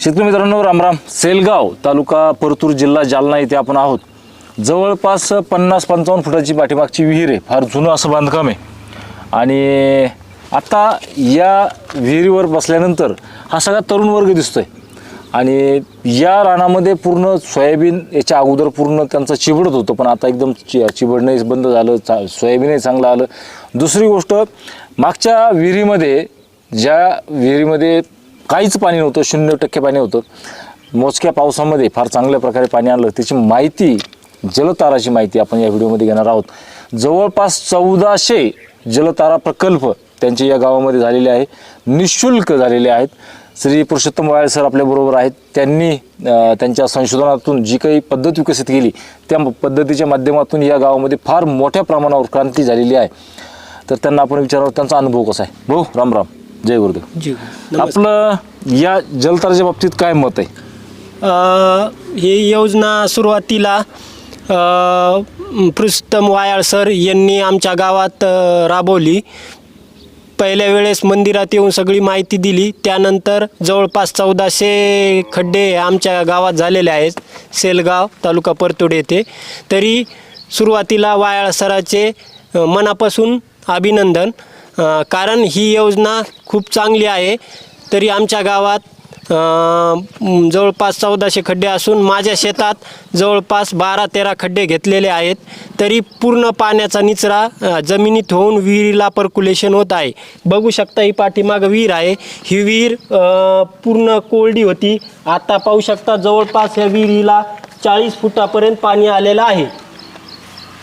शेतकरी मित्रांनो रामराम सेलगाव तालुका परतूर जिल्हा जालना इथे आपण आहोत. जवळपास पन्नास पंचावन्न फुटाची पाठीमागची विहीर आहे. फार जुनं असं बांधकाम आहे. आणि आता या विहिरीवर बसल्यानंतर हा सगळा तरुण वर्ग दिसतोय. आणि या रानामध्ये पूर्ण सोयाबीन याच्या अगोदर पूर्ण त्यांचं चिबडत होतं पण आता एकदम चि चिबडणंही बंद झालं चा सोयाबीनही चांगलं आलं. दुसरी गोष्ट मागच्या विहिरीमध्ये ज्या विहिरीमध्ये काहीच पाणी नव्हतं शून्य टक्के पाणी होतं. मोजक्या पावसामध्ये फार चांगल्या प्रकारे पाणी आणलं. त्याची माहिती जलताराची माहिती आपण या व्हिडिओमध्ये घेणार आहोत. जवळपास चौदाशे जलतारा प्रकल्प त्यांचे या गावामध्ये झालेले आहे निशुल्क झालेले आहेत. श्री पुरुषोत्तम वाळे सर आपल्याबरोबर आहेत. त्यांनी त्यांच्या संशोधनातून जी काही पद्धत विकसित केली त्या पद्धतीच्या माध्यमातून या गावामध्ये फार मोठ्या प्रमाणावर क्रांती झालेली आहे. तर त्यांना आपण विचारावं त्यांचा अनुभव कसा आहे? भाऊ राम राम. जय गुरुदेव. जी आपलं या जलताराच्या बाबतीत काय मत आहे? अ, ही योजना सुरुवातीला अ, पुरुषोत्तम वायाळ सर यांनी आमच्या गावात अ, राबवली. पहिल्या वेळेस मंदिरात येऊन सगळी माहिती दिली. त्यानंतर जवळपास चौदाशे खड्डे आमच्या गावात झालेले आहेत. सेलगाव तालुका परतूड येथे. तरी सुरुवातीला वायाळ सराचे अ, मनापासून अभिनंदन. कारण ही योजना खूप चांगली आहे. तरी आमच्या गावात जवळपास चौदाशे खड्डे असून माझ्या शेतात जवळपास बारा तेरा खड्डे घेतलेले आहेत. तरी पूर्ण पाण्याचा निचरा जमिनीत होऊन विहिरीला पर्क्युलेशन होत आहे. बघू शकता ही पाठीमागं विहीर आहे. ही विहीर पूर्ण कोरडी होती. आता पाहू शकता जवळपास या विहिरीला चाळीस फुटापर्यंत पाणी आलेलं आहे.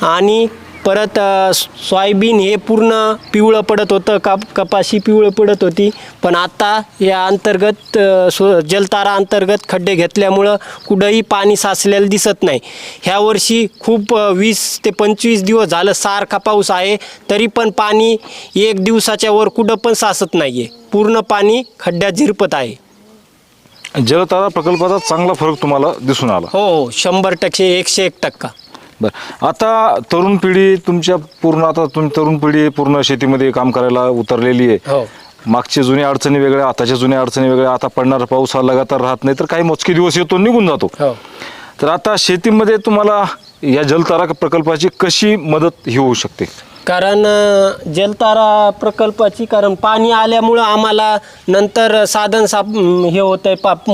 आणि परत सोयाबीन हे पूर्ण पिवळं पडत होतं काप कपाशी पिवळं पडत होती. पण आता या अंतर्गत सो जलतारा अंतर्गत खड्डे घेतल्यामुळं कुठंही पाणी साचलेलं दिसत नाही. ह्या वर्षी खूप वीस ते पंचवीस दिवस झालं सारखा पाऊस आहे तरी पण पाणी एक दिवसाच्या वर कुठं पण साचत नाही आहे पूर्ण पाणी खड्ड्यात झिरपत आहे. जलतारा प्रकल्पाचा चांगला फरक तुम्हाला दिसून आला. हो हो. शंभर टक्के एकशे एक टक्का. बरं. आता तरुण पिढी तुमच्या पूर्ण आता तुम्ही तरुण पिढी पूर्ण शेतीमध्ये काम करायला उतरलेली आहे. हो. मागची जुनी अडचणी वेगळ्या आताच्या जुन्या अडचणी वेगळ्या आता पडणारा पाऊस हा लगातार राहत नाही तर काही मोजके दिवस येतो निघून जातो. हो. तर आता शेतीमध्ये तुम्हाला या जलतारा प्रकल्पाची कशी मदत ही होऊ शकते? कारण अ, जलतारा प्रकल्पाची कारण पाणी आल्यामुळं आम्हाला नंतर साधन साप म, हे होतं आहे पाप म,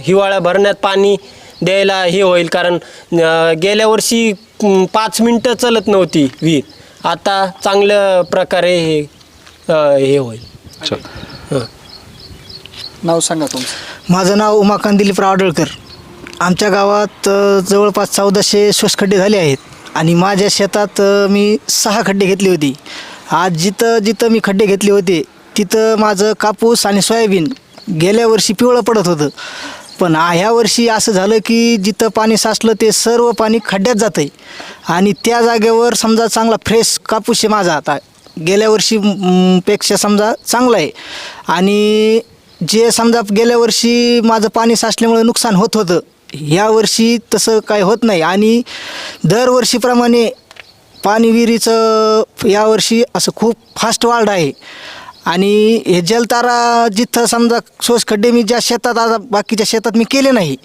हिवाळा भरण्यात पाणी द्यायला हे होईल कारण गेल्या वर्षी पाच मिनटं चलत नव्हती विहीर आता चांगल्या प्रकारे हे हे होईल. नाव सांगा तुमचं. माझं नाव उमाकांत दिलीप आडळकर आमच्या गावात जवळपास चौदाशे श्वासखड्डे झाले आहेत. आणि माझ्या शेतात मी सहा खड्डे घेतले होते. आज जिथं जिथं मी खड्डे घेतले होते तिथं माझं कापूस आणि सोयाबीन गेल्या वर्षी पिवळं पडत होतं. पण ह्या वर्षी असं झालं की जिथं पाणी साचलं ते सर्व पाणी खड्ड्यात जातं आहे आणि त्या जागेवर समजा चांगला फ्रेश कापूस आहे माझा आता. गेल्या वर्षी पेक्षा समजा चांगला आहे. आणि जे समजा गेल्या वर्षी माझं पाणी साचल्यामुळे नुकसान होत होतं ह्या वर्षी तसं काय होत नाही. आणि दरवर्षीप्रमाणे पाणी विहिरीचं यावर्षी असं खूप फास्ट वाढ आहे. आणि हे जलतारा जिथं समजा सोस खड्डे मी ज्या शेतात आज बाकीच्या शेतात मी केले नाही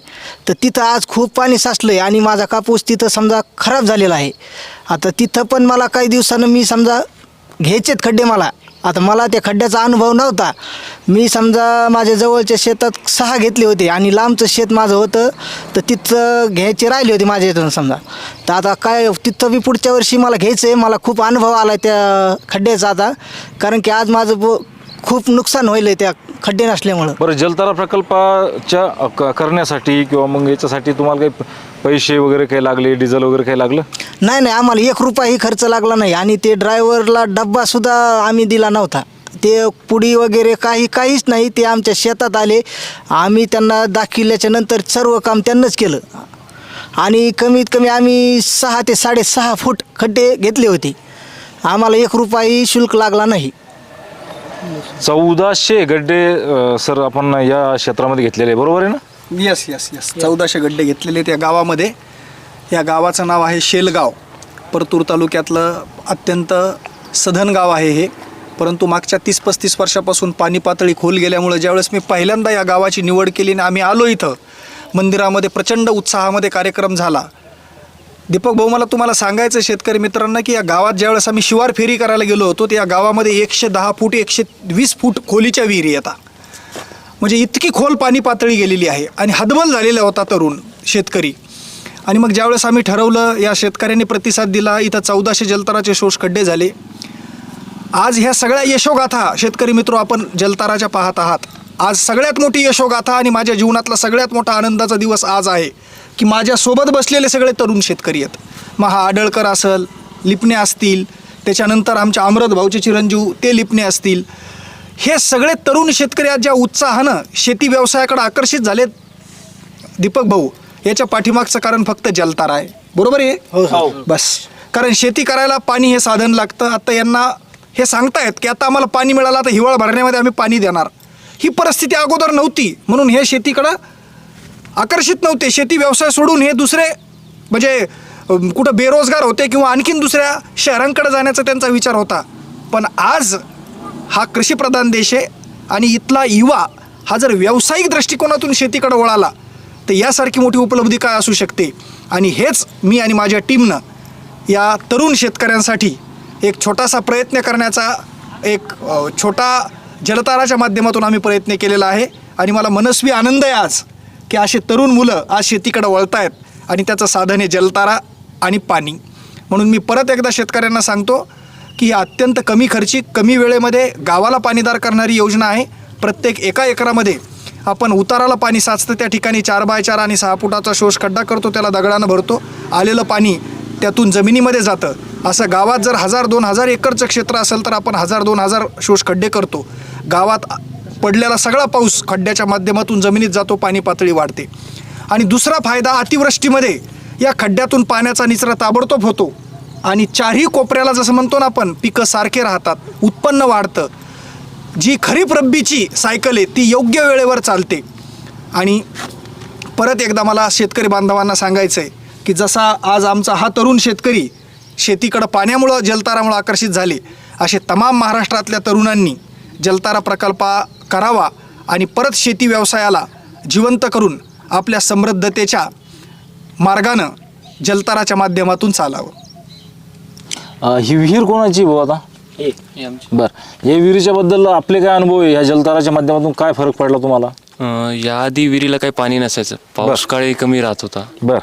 तर तिथं आज खूप पाणी साचलं आहे आणि माझा कापूस तिथं समजा खराब झालेला आहे. आता तिथं पण मला काही दिवसानं मी समजा घ्यायचेत खड्डे मला आता मला त्या खड्ड्याचा अनुभव नव्हता. मी समजा माझ्या जवळच्या शेतात सहा घेतले होते आणि लांबचं शेत माझं होतं तर तिथं घ्यायची राहिली होती माझ्या इथून समजा. तर आता काय तिथं मी पुढच्या वर्षी मला घ्यायचं आहे मला खूप अनुभव आला त्या खड्ड्याचा आता. कारण की आज माझं ब खूप नुकसान होईल त्या खड्डे नसल्यामुळं. बरं जलतारा प्रकल्पाच्या क- करण्यासाठी किंवा मग याच्यासाठी तुम्हाला काही पैसे वगैरे काही लागले डिझेल वगैरे काही लागलं? नाही नाही आम्हाला एक रुपयाही खर्च लागला नाही आणि ते ड्रायव्हरला डब्बासुद्धा आम्ही दिला नव्हता. ते पुडी वगैरे काही काहीच नाही ते आमच्या शेतात आले. आम्ही त्यांना दाखविल्याच्या नंतर सर्व काम त्यांनाच केलं. आणि कमीत कमी आम्ही सहा ते साडेसहा फूट खड्डे घेतले होते. आम्हाला एक रुपयाही शुल्क लागला नाही. चौदाशे गड्डे सर आपण या क्षेत्रामध्ये घेतलेले आहे, बरोबर आहे ना? यस यस यस चौदाशे गड्डे घेतलेले त्या गावामध्ये. या गावाचं नाव आहे शेलगाव. परतूर तालुक्यातलं अत्यंत सधन गाव आहे हे. परंतु मागच्या तीस पस्तीस वर्षापासून पाणी पातळी खोल गेल्यामुळे ज्यावेळेस मी पहिल्यांदा या गावाची निवड केली आणि आम्ही आलो इथं मंदिरामध्ये प्रचंड उत्साहामध्ये कार्यक्रम झाला. दीपक भाऊ मला तुम्हाला सांगायचं आहे शेतकरी मित्रांना की या गावात ज्यावेळेस आम्ही शिवार फेरी करायला गेलो होतो त्या गावामध्ये एकशे दहा फूट एकशे वीस फूट खोलीच्या विहिरी येतात म्हणजे इतकी खोल पाणी पातळी गेलेली आहे आणि हदबल झालेला होता तरुण शेतकरी. आणि मग ज्यावेळेस आम्ही ठरवलं या शेतकऱ्यांनी प्रतिसाद दिला इथं चौदाशे जलतराचे शोष खड्डे झाले. आज ह्या सगळ्या यशोगाथा शेतकरी मित्र आपण जलताराच्या पाहत आहात. आज सगळ्यात मोठी यशोगाथा आणि माझ्या जीवनातला सगळ्यात मोठा आनंदाचा दिवस आज आहे. की माझ्यासोबत बसलेले सगळे तरुण शेतकरी आहेत. मग हा आडळकर असेल लिपणे असतील त्याच्यानंतर आमच्या अमृत भाऊचे चिरंजीव ते लिपणे असतील. हे सगळे तरुण शेतकरी आज ज्या उत्साहानं शेती व्यवसायाकडे आकर्षित झालेत दीपक भाऊ याच्या पाठीमागचं कारण फक्त जलतार आहे. बरोबर आहे बस. कारण शेती करायला पाणी हे साधन लागतं. आता यांना हे सांगतायत की आता आम्हाला पाणी मिळालं आता हिवाळा भरण्यामध्ये आम्ही पाणी देणार. ही परिस्थिती अगोदर नव्हती. म्हणून हे शेतीकडं आकर्षित नव्हते. शेती व्यवसाय सोडून हे दुसरे म्हणजे कुठं बेरोजगार होते किंवा आणखीन दुसऱ्या शहरांकडे जाण्याचा त्यांचा विचार होता. पण आज हा कृषीप्रधान देश आहे आणि इथला युवा हा जर व्यावसायिक दृष्टिकोनातून शेतीकडे वळाला तर यासारखी मोठी उपलब्धी काय असू शकते? आणि हेच मी आणि माझ्या टीमनं या तरुण शेतकऱ्यांसाठी एक छोटासा प्रयत्न करण्याचा एक छोटा जलताराच्या माध्यमातून आम्ही प्रयत्न केलेला आहे. आणि मला मनस्वी आनंद आहे आज. की असे तरुण मुलं आज शेतीकडे वळत आहेत आणि त्याचं साधन आहे जलतारा आणि पाणी. म्हणून मी परत एकदा शेतकऱ्यांना सांगतो की ही अत्यंत कमी खर्ची कमी वेळेमध्ये गावाला पाणीदार करणारी योजना आहे. प्रत्येक एका एकरामध्ये आपण उताराला पाणी साचतं त्या ठिकाणी चार बाय चार आणि सहा फुटाचा शोष खड्डा करतो त्याला दगडानं भरतो. आलेलं पाणी त्यातून जमिनीमध्ये जातं. असं गावात जर हजार दोन हजार एकरचं क्षेत्र असेल तर आपण हजार दोन हजार शोष खड्डे करतो. गावात पडलेला सगळा पाऊस खड्ड्याच्या माध्यमातून जमिनीत जातो पाणी पातळी वाढते. आणि दुसरा फायदा अतिवृष्टीमध्ये या खड्ड्यातून पाण्याचा निचरा ताबडतोब होतो. आणि चारही कोपऱ्याला जसं म्हणतो ना आपण पिकं सारखे राहतात उत्पन्न वाढतं. जी खरीप रब्बीची सायकल आहे ती योग्य वेळेवर चालते. आणि परत एकदा मला शेतकरी बांधवांना सांगायचं आहे की जसा आज आमचा हा तरुण शेतकरी शेतीकडं पाण्यामुळं जलतारामुळं आकर्षित झाले असे तमाम महाराष्ट्रातल्या तरुणांनी जलतारा प्रकल्प करावा आणि परत शेती व्यवसायाला जिवंत करून आपल्या समृद्धतेच्या मार्गानं जलताराच्या माध्यमातून चालावं. अ, ही विहीर कोणाची भाऊ आता? बर. या विहिरीच्या बद्दल आपले काय अनुभव आहे? ह्या जलताराच्या माध्यमातून काय फरक पडला तुम्हाला? अं, याआधी विहिरीला काही पाणी नसायचं. पाऊस काळी कमी राहत होता. बर.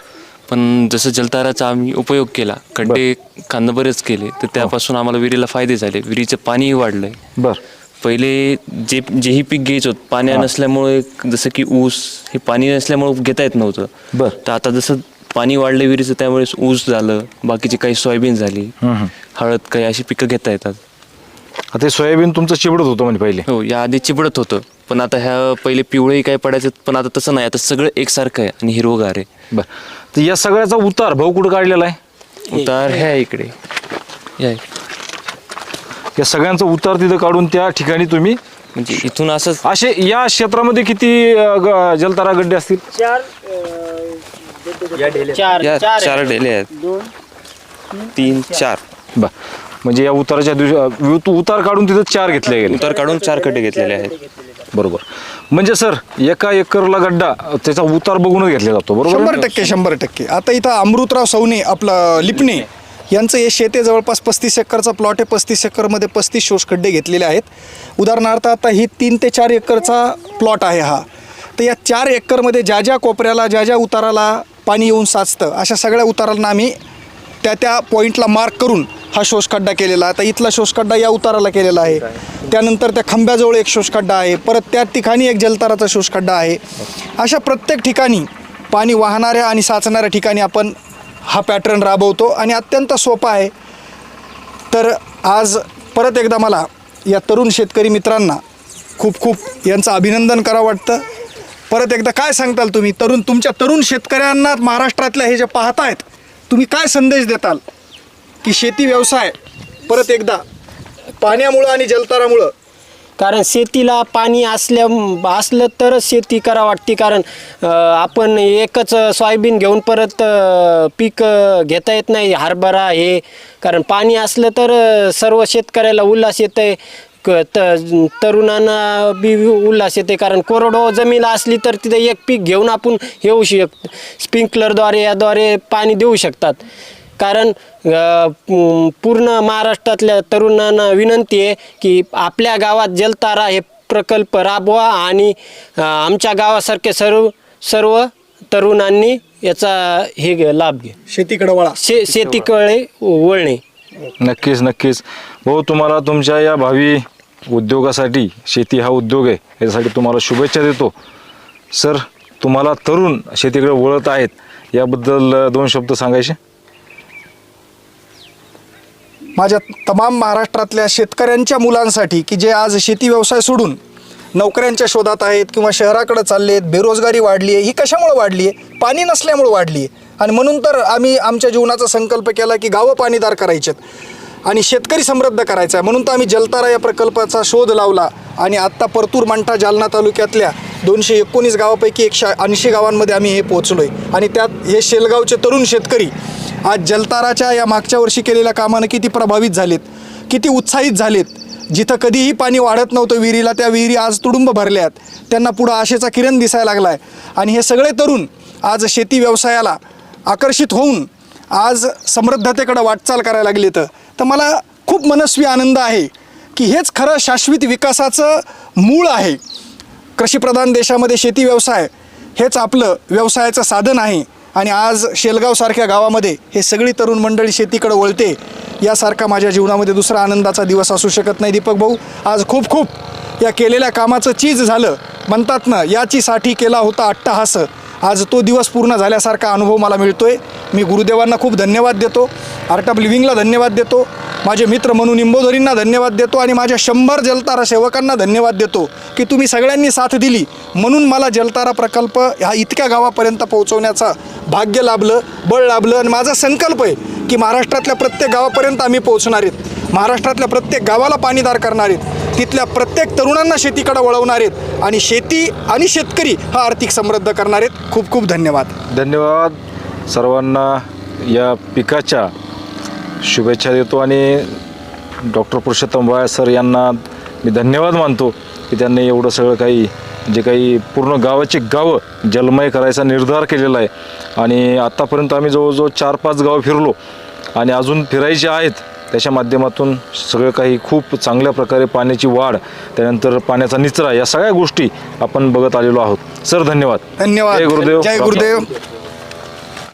पण जसं जलताराचा आम्ही उपयोग केला खड्डे कांदा बरेच केले तर त्यापासून आम्हाला विहिरीला फायदे झाले. विहिरीचं पाणीही वाढलंय. बर. पहिले जे जेही पीक घ्यायचं होतं पाण्या नसल्यामुळे जसं की ऊस हे पाणी नसल्यामुळे घेता येत नव्हतं. बर. तर आता जसं पाणी वाढलं विहिरीचं त्यामुळे ऊस झालं बाकीची काही सोयाबीन झाली. हळद काही अशी पिकं घेता येतात. आता हे सोयाबीन तुमचं चिबडत होतं म्हणजे पहिले. हो या आधी चिबडत होतं. पण आता ह्या पहिले पिवळंही काय पडायचं पण आता तसं नाही. आता सगळं एकसारखं आहे आणि हिरवगार आहे. बर. तर या सगळ्याचा उतार भाऊ कुठं काढलेला आहे? उतार ह्या इकडे. या या सगळ्यांचा उतार तिथं काढून त्या ठिकाणी तुम्ही म्हणजे इथून असंच असे या क्षेत्रामध्ये किती अ, ग- जलतारा गड्डे असतील? चार चार या चार चार डेले आहेत. तीन चार. बर. म्हणजे या उताराच्या दिवशी अ, उत- उतार काढून तिथं चार घेतले गेले. उतार काढून चार खड्डे घेतलेले आहेत. बरोबर. म्हणजे सर एका एकरला गड्डा अ, त्याचा उतार बघूनच घेतला जातो. बरोबर शंभर टक्के शंभर टक्के. आता इथं अमृतराव सवने आपलं लिपणे यांचं हे शेत आहे जवळपास पस्तीस एकरचा प्लॉट आहे. पस्तीस एकरमध्ये पस्तीस शोष खड्डे घेतलेले आहेत. उदाहरणार्थ आता ही तीन ते चार एकरचा प्लॉट आहे हा. तर या चार एकरमध्ये ज्या ज्या कोपऱ्याला ज्या ज्या उताराला पाणी येऊन साचतं अशा सगळ्या उतारांना आम्ही त्या त्या पॉईंटला मार्क करून हा शोषखड्डा केलेला आता इथला शोषखड्डा या उताराला केलेला आहे. त्यानंतर त्या खांब्याजवळ एक शोषखड्डा आहे. परत त्या ठिकाणी एक जलताराचा शोषखड्डा आहे. अशा प्रत्येक ठिकाणी पाणी वाहणाऱ्या आणि साचणाऱ्या ठिकाणी आपण हा पॅटर्न राबवतो आणि अत्यंत सोपा आहे. तर आज परत एकदा मला या तरुण शेतकरी मित्रांना खूप खूप यांचं अभिनंदन करावं वाटतं. परत एकदा काय सांगताल तुम्ही? तरुण तुमच्या तरुण शेतकऱ्यांना महाराष्ट्रातल्या हे जे पाहतायत तुम्ही काय संदेश देताल? की शेती व्यवसाय परत एकदा पाण्यामुळं आणि जलतारामुळं कारण शेतीला पाणी असल्या असलं तरच शेती करा वाटते. कारण आपण एकच सोयाबीन घेऊन परत पीक घेता येत नाही. हरभरा हे. कारण पाणी असलं तर सर्व शेतकऱ्याला उल्हास येतं आहे क त तरुणांना बी उल्हास येते कारण कोरडो जमीन असली तर तिथे एक पीक घेऊन आपण येऊ शक स्प्रिंकलरद्वारे याद्वारे पाणी देऊ शकतात. कारण पूर्ण महाराष्ट्रातल्या तरुणांना विनंती आहे की आपल्या गावात जलतारा हे प्रकल्प राबवा आणि आमच्या गावासारखे सर्व सर्व तरुणांनी याचा हे घे- लाभ घे. शेतीकडे वळा. शे शेतीकडे वळणे. नक्कीच नक्कीच. भाऊ तुम्हाला तुमच्या या भावी उद्योगासाठी शेती हा उद्योग आहे यासाठी तुम्हाला शुभेच्छा देतो. सर तुम्हाला तरुण शेतीकडे वळत आहेत याबद्दल दोन शब्द सांगायचे? माझ्या तमाम महाराष्ट्रातल्या शेतकऱ्यांच्या मुलांसाठी की जे आज शेती व्यवसाय सोडून नोकऱ्यांच्या शोधात आहेत किंवा शहराकडे चालले आहेत बेरोजगारी वाढली आहे ही कशामुळे वाढली आहे? पाणी नसल्यामुळे वाढली आहे. आणि म्हणून तर आम्ही आमच्या जीवनाचा संकल्प केला की गावं पाणीदार करायचेत. आणि शेतकरी समृद्ध करायचा आहे. म्हणून तर आम्ही जलतारा या प्रकल्पाचा शोध लावला आणि आत्ता परतूर मंठा जालना तालुक्यातल्या दोनशे एकोणीस गावापैकी एकशे ऐंशी गावांमध्ये आम्ही हे पोहोचलो आहे आणि त्यात हे शेलगावचे तरुण शेतकरी आज जलताराच्या या मागच्या वर्षी केलेल्या कामानं किती प्रभावित झालेत किती उत्साहित झालेत. जिथं कधीही पाणी वाढत नव्हतं विहिरीला त्या विहिरी आज तुडुंब भरल्यात त्यांना पुढं आशेचा किरण दिसायला लागला आहे आणि हे सगळे तरुण आज शेती व्यवसायाला आकर्षित होऊन आज समृद्धतेकडं वाटचाल करायला लागली तर तर मला खूप मनस्वी आनंद आहे की हेच खरं शाश्वत विकासाचं मूळ आहे. कृषीप्रधान देशामध्ये शेती व्यवसाय हेच आपलं व्यवसायाचं साधन आहे. आणि आज शेलगावसारख्या गावामध्ये हे सगळी तरुण मंडळी शेतीकडे वळते यासारखा माझ्या जीवनामध्ये दुसरा आनंदाचा दिवस असू शकत नाही दीपक भाऊ. आज खूप खूप या केलेल्या कामाचं चीज झालं. म्हणतात ना याचीसाठी केला होता अट्टहास. आज तो दिवस पूर्ण झाल्यासारखा अनुभव मला मिळतो आहे मी गुरुदेवांना खूप धन्यवाद देतो. आर्ट ऑफ लिव्हिंगला धन्यवाद देतो. माझे मित्र म्हणून निंबोधरींना धन्यवाद देतो आणि माझ्या शंभर जलतारा सेवकांना धन्यवाद देतो की तुम्ही सगळ्यांनी साथ दिली. म्हणून मला जलतारा प्रकल्प ह्या इतक्या गावापर्यंत पोहोचवण्याचा भाग्य लाभलं बळ लाभलं आणि माझा संकल्प आहे की महाराष्ट्रातल्या प्रत्येक गावापर्यंत आम्ही पोहोचणार आहेत. महाराष्ट्रातल्या प्रत्येक गावाला पाणीदार करणार आहेत. तिथल्या प्रत्येक तरुणांना शेतीकडे वळवणार आहेत. आणि शेती आणि शेतकरी हा आर्थिक समृद्ध करणार आहेत. खूप खूप धन्यवाद. धन्यवाद. सर्वांना या पिकाच्या शुभेच्छा देतो आणि डॉक्टर पुरुषोत्तम वाय सर यांना मी धन्यवाद मानतो की त्यांनी एवढं सगळं काही जे काही पूर्ण गावाची गावं जलमय करायचा निर्धार केलेला आहे. आणि आत्तापर्यंत आम्ही जवळजवळ चार पाच गावं फिरलो. आणि अजून फिरायचे आहेत. त्याच्या माध्यमातून सगळं काही खूप चांगल्या प्रकारे पाण्याची वाढ त्यानंतर पाण्याचा निचरा या सगळ्या गोष्टी आपण बघत आलेलो आहोत. सर धन्यवाद. धन्यवाद. जय गुरुदेव. जय गुरुदेव.